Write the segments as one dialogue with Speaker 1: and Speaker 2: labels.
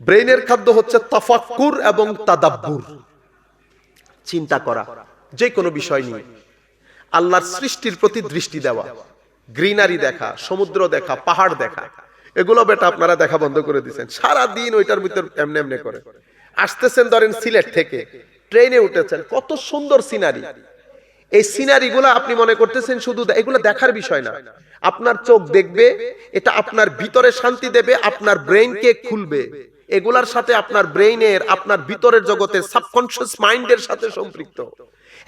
Speaker 1: ব্রেইনের খাদ্য হচ্ছে তাফাক্কুর এবং তাদাব্বুর। চিন্তা করা যে কোনো বিষয় নিয়ে। আল্লাহর সৃষ্টির প্রতি দৃষ্টি দেওয়া, গ্রিনারি দেখা, সমুদ্র দেখা, পাহাড় দেখা। এগুলো বেটা আপনারা দেখা বন্ধ করে দিচ্ছেন সারা দিন ওইটার ভিতর এমনি এমনি করে। আসতেছেন ধরেন সিলেট থেকে, ট্রেনে উঠেছেন, কত সুন্দর সিনারি। এই সিনারি গুলা আপনি মনে করতেছেন শুধু এগুলো দেখার বিষয় না। আপনার চোখ দেখবে, এটা আপনার ভিতরে শান্তি দেবে, আপনার ব্রেইনকে খুলবে। এগুলার সাথে আপনার ব্রেইনের, আপনার ভিতরের জগতে সাবকনশিয়াস মাইন্ডের সাথে সম্পৃক্ত।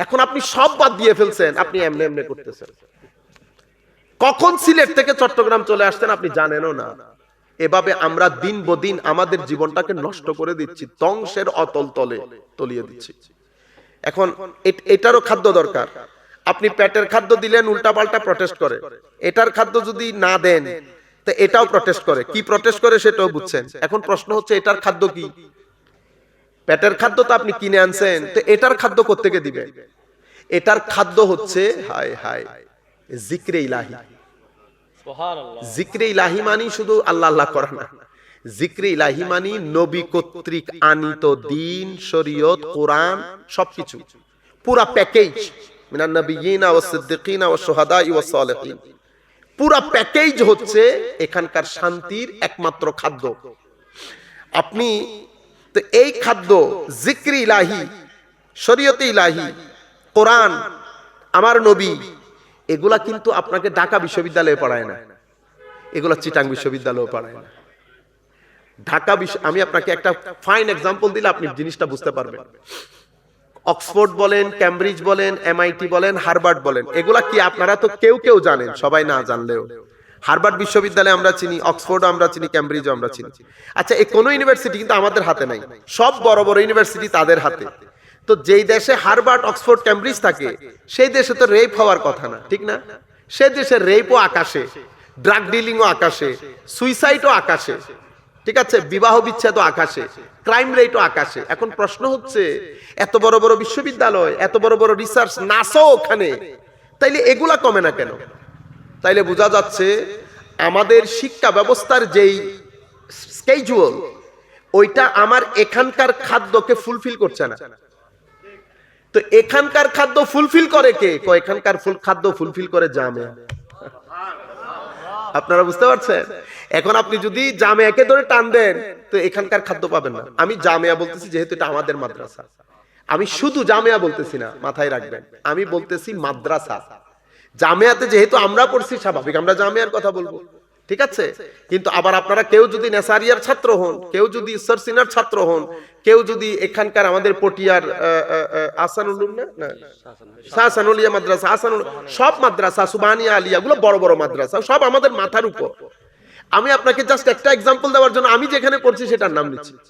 Speaker 1: এখন আপনি সব বাদ দিয়ে ফেলছেন, আপনি এমনি এমনি করতেছেন। কখন সিলেট থেকে চট্টগ্রাম চলে আসতেন আপনি জানেনও না। এভাবে আমরা দিন বদিন আমাদের জীবনটাকে নষ্ট করে দিচ্ছি, ধ্বংসের অতল তলে তলিয়ে দিচ্ছি। এখন এটারও খাদ্য দরকার। আপনি পেটের খাদ্য দিলেন উল্টা পাল্টা প্রটেস্ট করে। এটার খাদ্য যদি না দেন তো এটাও প্রটেস্ট করে। কি প্রটেস্ট করে সেটাও বুঝছেন। এখন প্রশ্ন হচ্ছে, এটার খাদ্য কি? পেটের খাদ্য তো আপনি কিনে আনছেন, তো এটার খাদ্য কোত্থেকে দিবেন এটার খাদ্য হচ্ছে, হায় হায়, জিক্রে ইলাহি। জিক্রে ইলাহি মানি শুধু আল্লাহ আল্লাহ করা না। জিক্রে ইলাহি মানি নবী কর্তৃক আনিত দিন, শরীয়ত, কোরআন, সবকিছু। পুরা প্যাকেজ। মিনান নবিয়িনা ওয়াস সিদ্দিকিনা ওয়াস শুহাদা ওয়াস সালিহিন। পুরা প্যাকেজ হচ্ছে এখানকার শান্তির একমাত্র খাদ্য। আপনি তো এই খাদ্য, জিক্রি ইলাহি, শরীয়তে ইলাহি, কোরআন, আমার নবী, এগুলা কিন্তু আপনাকে ঢাকা বিশ্ববিদ্যালয়ে পড়ায় না। এগুলা চিটাং বিশ্ববিদ্যালয়ে পড়ায় না। ঢাকা বিশ্ব আমি আপনাকে একটা ফাইন এক্সাম্পল দিলে আপনি জিনিসটা বুঝতে পারবেন। অক্সফোর্ড বলেন ক্যামব্রিজ বলেন এমআইটি বলেন, হার্ভার্ড বলেন। এগুলা কি আপনারা তো কেউ কেউ জানেন, সবাই না জানলেও। হার্ভার্ড বিশ্ববিদ্যালয়ে আমরা চিনি অক্সফোর্ড আমরা চিনি ক্যামব্রিজও আমরা চিনি। আচ্ছা এই কোন ইউনিভার্সিটি কিন্তু আমাদের হাতে নাই। সব বড় বড় ইউনিভার্সিটি তাদের হাতে। তো যেই দেশে হার্ভার্ড, অক্সফোর্ড ক্যামব্রিজ থাকে, সেই দেশে তো রেপ হওয়ার কথা না, ঠিক না? সে দেশে রেপও আকাশে, ড্রাগ ডিলিংও আকাশে, সুইসাইডও আকাশে। ঠিক আছে, বিবাহ বিচ্ছেদ আকাশে ক্রাইম রেটও আকাশে। এখন প্রশ্ন হচ্ছে, এত বড় বড় বিশ্ববিদ্যালয়, এত বড় বড় রিসার্চ নাসাও ওখানে, তাইলে এগুলা কমে না কেন? তাইলে বোঝা যাচ্ছে, আমাদের শিক্ষা ব্যবস্থার যেই স্কেজুয়াল ওইটা আমার এখানকার খাদ্যকে ফুলফিল করছে না। তো এখানকার খাদ্য ফুলফিল করে কে? এখানকার ফুল খাদ্য ফুলফিল করে জামিয়া আপনারা বুঝতে পারছেন? এখন আপনি যদি জামিয়াকে ধরে টান দেন, তো এখানকার খাদ্য পাবেন না। আমি জামিয়া বলতেছি যেহেতু এটা আমাদের মাদ্রাসা। আমি শুধু জামিয়া বলতেছি না, মাথায় রাখবেন। আমি বলতেছি মাদ্রাসা। জামিয়াতে যেহেতু আমরা পড়ছি, স্বাভাবিক। আমরা জামিয়ার কথা বলব। ঠিক আছে? কিন্তু আবার আপনারা কেউ যদি নেসারিয়ার ছাত্র হন কেউ যদি ঈশ্বর সিনার ছাত্র হন কেউ যদি এখানকার আমাদের পটিয়ার আহ, আহ, আহ, আসানুল না? না মাদ্রাসা আসানুল সব মাদ্রাসা সুবানিয়া আলিয়া গুলো বড় বড় মাদ্রাসা সব আমাদের মাথার উপর। আমি আপনাকে জাস্ট একটা এক্সাম্পল দেওয়ার জন্য আমি যেখানে পড়ছি সেটার নাম নিচ্ছি।